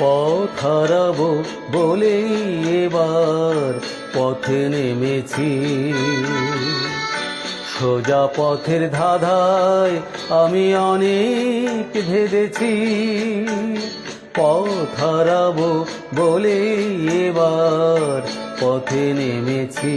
পথ হারাবো বলেই এবার পথে নেমেছি। সোজা পথের ধাঁধায় আমি অনেক ভেদেছি পথ হারাবো বলে এবার পথে নেমেছি।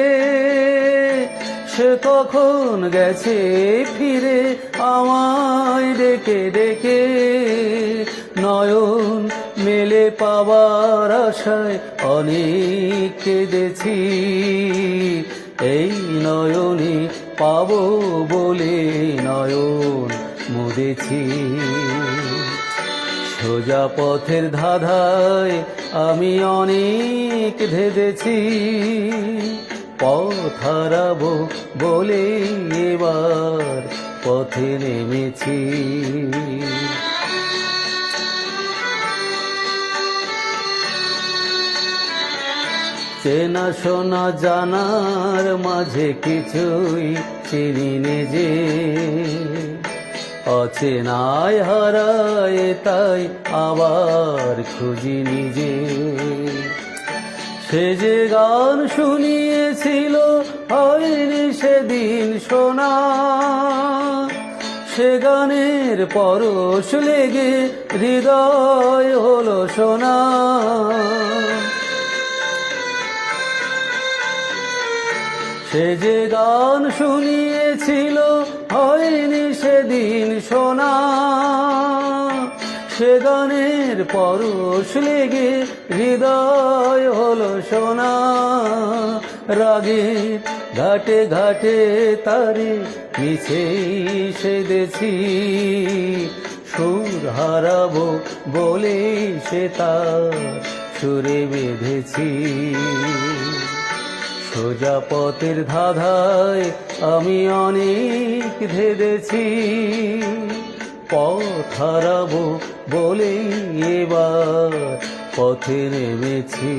সে কখন গেছে ফিরে আমায় ডেকে ডেকে নয়ন মেলে পাবার আশায় অনেক কেঁদেছি। এই নয়নে পাবো বলে নয়ন মুদেছি। সোজা পথের ধাঁধায় আমি অনেক ধেদেছি পথ হারাবো বলে এবার পথে নেমেছি। চেনা শোনা জানার মাঝে কিছুই চিনি নে যে। অচেনায় হারায় তাই আবার খুঁজি নিজে। সে যে গান শুনিয়েছিল হয়নি সেদিন শোনা সে গানের পরশ লেগে হৃদয় হলো শোনা সে যে গান শুনিয়েছিল হয়নি সেদিন শোনা সে গানের পরশ লেগে হৃদয় হলো সোনা। রাগে ঘাটে ঘাটে তারে মিছেই সেদেছি। সুর হারাবো বলে সে তার সুরে বেঁধেছি। সোজা পথের ধাঁধায় আমি অনেক ধেদেছি হারাবো বলে এবার পথে নেমেছি।